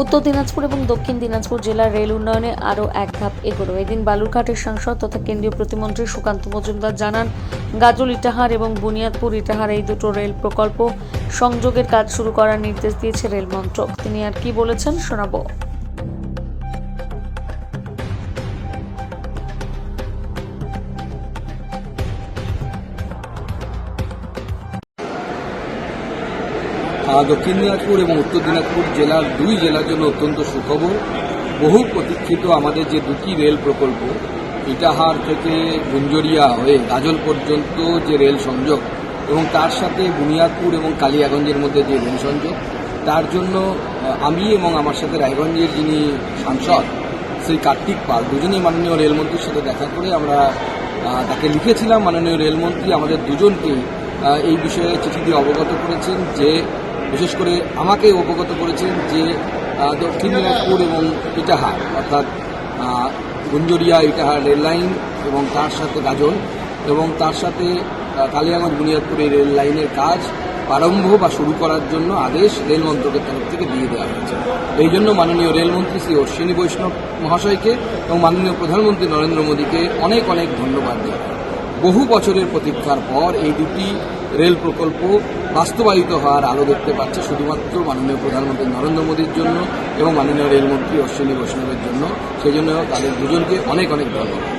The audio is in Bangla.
উত্তর দিনাজপুর এবং দক্ষিণ দিনাজপুর জেলার রেল উন্নয়নে আরও এক ধাপ এগোলো। এদিন বালুরঘাটের সাংসদ তথা কেন্দ্রীয় প্রতিমন্ত্রী সুকান্ত মজুমদার জানান, গাজল ইটাহার এবং বুনিয়াদপুর ইটাহার এই দুটো রেল প্রকল্প সংযোগের কাজ শুরু করার নির্দেশ দিয়েছে রেল মন্ত্রক। তিনি আর কি বলেছেন শোনাবো। দক্ষিণ দিনাজপুর এবং উত্তর দিনাজপুর জেলার দুই জেলার জন্য অত্যন্ত সুখবর। বহু প্রতীক্ষিত আমাদের যে দুটি রেল প্রকল্প, ইটাহার থেকে গুঞ্জরিয়া হয়ে গাজল পর্যন্ত যে রেল সংযোগ এবং তার সাথে বুনিয়াদপুর এবং কালিয়াগঞ্জের মধ্যে যে রেল সংযোগ, তার জন্য আমি এবং আমার সাথে রায়গঞ্জের যিনি সাংসদ শ্রী কার্তিক পাল দুজনেই মাননীয় রেলমন্ত্রীর সাথে দেখা করে আমরা তাকে লিখেছিলাম। মাননীয় রেলমন্ত্রী আমাদের দুজনকেই এই বিষয়ে চিঠি দিয়ে অবগত করেছেন যে বিশেষ করে আমাকে অবগত করেছেন যে দক্ষিণ দিনাজপুর এবং ইটাহার, অর্থাৎ গুঞ্জরিয়া, ইটাহার রেললাইন এবং তার সাথে গাজল এবং তার সাথে কালিয়াগঞ্জ বুনিয়াদপুর এই রেল লাইনের কাজ প্রারম্ভ বা শুরু করার জন্য আদেশ রেল মন্ত্রকের তরফ থেকে দিয়ে দেওয়া হয়েছে। এই জন্য মাননীয় রেলমন্ত্রী শ্রী অশ্বিনী বৈষ্ণব মহাশয়কে এবং মাননীয় প্রধানমন্ত্রী নরেন্দ্র মোদীকে অনেক অনেক ধন্যবাদ দেওয়া বহু বছরের প্রতীক্ষার পর এই দুটি রেল প্রকল্প বাস্তবায়িত হওয়ার আলো দেখতে পাচ্ছে শুধুমাত্র মাননীয় প্রধানমন্ত্রী নরেন্দ্র মোদীর জন্য এবং মাননীয় রেলমন্ত্রী অশ্বিনী বৈষ্ণবের জন্য। সেই জন্য তাদের দুজনকে অনেক অনেক ধন্যবাদ।